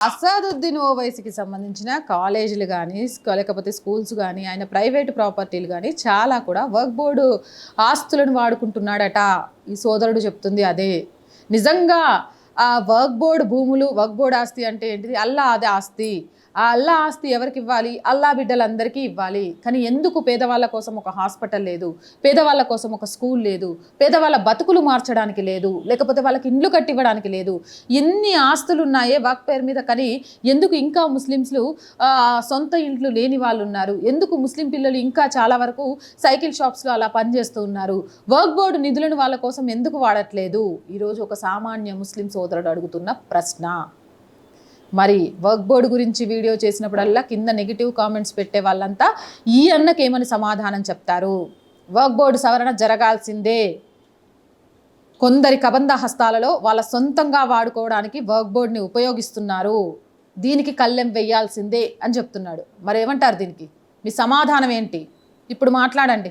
అసాదుద్దీన్ ఓవైసీకి సంబంధించిన కాలేజీలు కానీ లేకపోతే స్కూల్స్ కానీ ఆయన ప్రైవేట్ ప్రాపర్టీలు కానీ చాలా కూడా వర్క్ బోర్డు ఆస్తులను వాడుకుంటున్నాడట. ఈ సోదరుడు చెప్తుంది అదే. నిజంగా వర్క్ బోర్డ్ భూములు వర్క్ బోర్డ్ ఆస్తి అంటే ఏంటిది? అల్లా అదే ఆస్తి. ఆ అల్లా ఆస్తి ఎవరికి ఇవ్వాలి? అల్లా బిడ్డలందరికీ ఇవ్వాలి. కానీ ఎందుకు పేదవాళ్ళ కోసం ఒక హాస్పిటల్ లేదు? పేదవాళ్ళ కోసం ఒక స్కూల్ లేదు? పేదవాళ్ళ బతుకులు మార్చడానికి లేదు? లేకపోతే వాళ్ళకి ఇండ్లు కట్టివ్వడానికి లేదు? ఎన్ని ఆస్తులు ఉన్నాయే వర్క్ పేరు మీద. కానీ ఎందుకు ఇంకా ముస్లిమ్స్లు సొంత ఇంట్లు లేని వాళ్ళు ఉన్నారు? ఎందుకు ముస్లిం పిల్లలు ఇంకా చాలా వరకు సైకిల్ షాప్స్లో అలా పనిచేస్తూ ఉన్నారు? వర్క్ బోర్డు నిధులను వాళ్ళ కోసం ఎందుకు వాడట్లేదు? ఈరోజు ఒక సామాన్య ముస్లిం సోదరుడు అడుగుతున్న ప్రశ్న. మరి వర్క్ బోర్డు గురించి వీడియో చేసినప్పుడల్లా కింద నెగిటివ్ కామెంట్స్ పెట్టే వాళ్ళంతా ఈ అన్నకేమని సమాధానం చెప్తారు? వర్క్ బోర్డు సవరణ జరగాల్సిందే. కొందరి కబంధ హస్తాలలో వాళ్ళ సొంతంగా వాడుకోవడానికి వర్క్ బోర్డ్ని ఉపయోగిస్తున్నారు. దీనికి కళ్ళెం వెయ్యాల్సిందే అని చెప్తున్నాడు. మరి ఏమంటారు దీనికి? మీ సమాధానం ఏంటి? ఇప్పుడు మాట్లాడండి.